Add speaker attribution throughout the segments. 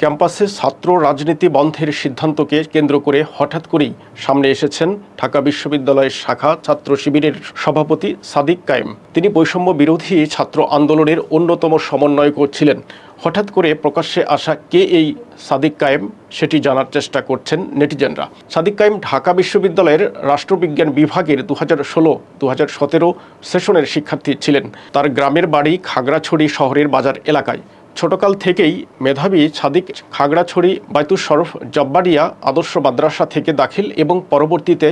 Speaker 1: ক্যাম্পাসে ছাত্র রাজনীতি বন্ধের সিদ্ধান্তকে কেন্দ্র করে হঠাৎ করেই সামনে এসেছেন ঢাকা বিশ্ববিদ্যালয়ের শাখা ছাত্র শিবিরের সভাপতি সাদিক কায়েম। তিনি বৈষম্য বিরোধী ছাত্র আন্দোলনের অন্যতম সমন্বয়ক ছিলেন। হঠাৎ করে প্রকাশ্যে আসা কে এই সাদিক কায়েম, সেটি জানার চেষ্টা করছেন নেটিজেনরা। সাদিক কায়েম ঢাকা বিশ্ববিদ্যালয়ের রাষ্ট্রবিজ্ঞান বিভাগের দু হাজার ষোলো দু হাজার সতেরো সেশনের শিক্ষার্থী ছিলেন। তার গ্রামের বাড়ি খাগড়াছড়ি শহরের বাজার এলাকায়। ছোটকাল থেকেই মেধাবী ছাদিক খাগড়াছড়ি বাইতুস শরফ জব্বারিয়া আদর্শ মাদ্রাসা থেকে দাখিল এবং পরবর্তীতে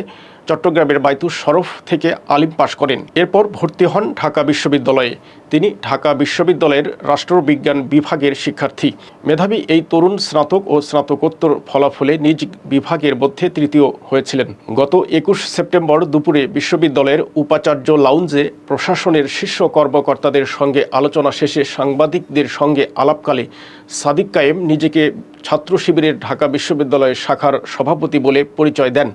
Speaker 1: চট্টগ্রামের বাইতুস শরফ থেকে আলিম পাশ করেন। এরপর ভর্তি হন ঢাকা বিশ্ববিদ্যালয়ে। তিনি ঢাকা বিশ্ববিদ্যালয়ের রাষ্ট্রবিজ্ঞান বিভাগের শিক্ষার্থী। মেধাবী এই তরুণ স্নাতক ও স্নাতকোত্তর ফলাফলে নিজ বিভাগের মধ্যে তৃতীয় হয়েছিলেন। গত একুশ সেপ্টেম্বর দুপুরে বিশ্ববিদ্যালয়ের উপাচার্য লাউঞ্জে প্রশাসনের শীর্ষ কর্মকর্তাদের সঙ্গে আলোচনা শেষে সাংবাদিকদের সঙ্গে আলাপকালে সাদিক কায়েম নিজেকে ছাত্র শিবিরের ঢাকা বিশ্ববিদ্যালয় শাখার সভাপতি বলে পরিচয় দেন।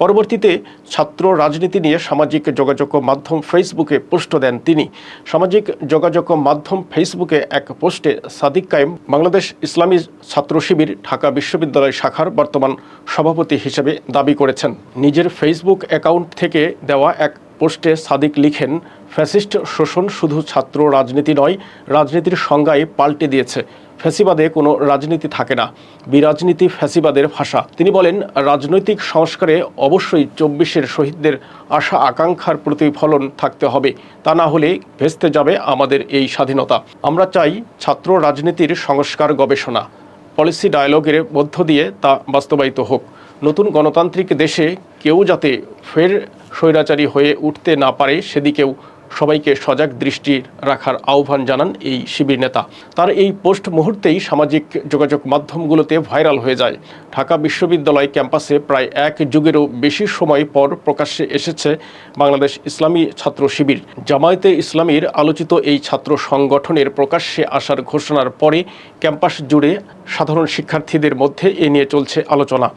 Speaker 1: পরবর্তীতে ছাত্র রাজনীতি নিয়ে সামাজিক যোগাযোগ মাধ্যম ফেসবুকে পোস্ট দেন তিনি। সামাজিক যোগাযোগ মাধ্যম ফেসবুকে এক পোস্টে সাদিক কায়েম, বাংলাদেশ ইসলামী ছাত্র শিবির ঢাকা বিশ্ববিদ্যালয় শাখার বর্তমান সভাপতি হিসেবে দাবি করেছেন। নিজের ফেসবুক অ্যাকাউন্ট থেকে দেওয়া এক পোস্টে সাদিক লিখেন, ফ্যাসিস্ট শোষণ শুধু ছাত্র রাজনীতি নয়, রাজনীতির সংজ্ঞায় পাল্টে দিয়েছে। ফ্যাসিবাদে কোনো রাজনীতি থাকে না। বিরাজনীতি ফ্যাসিবাদের ভাষা। তিনি বলেন, রাজনৈতিক সংস্কারে অবশ্যই চব্বিশের শহীদদের আশা আকাঙ্ক্ষার প্রতিফলন থাকতে হবে। তা না হলে ভেস্তে যাবে আমাদের এই স্বাধীনতা। আমরা চাই ছাত্র রাজনীতির সংস্কার গবেষণা। পলিসি ডায়ালগের মধ্য দিয়ে তা বাস্তবায়িত হোক। নতুন গণতান্ত্রিক দেশে কেউ যাতে ফের স্বৈরাচারী হয়ে উঠতে না পারে, সেদিকেও সবাইকে সজাগ দৃষ্টি রাখার আহ্বান জানান এই শিবির নেতা। তার এই পোস্ট মুহূর্তেই সামাজিক যোগাযোগ মাধ্যমগুলোতে ভাইরাল হয়ে যায়। ঢাকা বিশ্ববিদ্যালয় ক্যাম্পাসে প্রায় এক যুগেরও বেশি সময় পর প্রকাশ্যে এসেছে বাংলাদেশ ইসলামী ছাত্র শিবির। জামায়াতে ইসলামীর আলোচিত এই ছাত্র সংগঠনের প্রকাশ্যে আসার ঘোষণার পরে ক্যাম্পাস জুড়ে সাধারণ শিক্ষার্থীদের মধ্যে এ নিয়ে চলছে আলোচনা।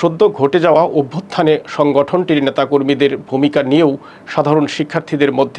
Speaker 1: সদ্য ঘটে যাওয়া অভ্যুত্থানে সংগঠনটির নেতাকর্মীদের ভূমিকা নিয়েও সাধারণ শিক্ষার্থীদের মধ্যে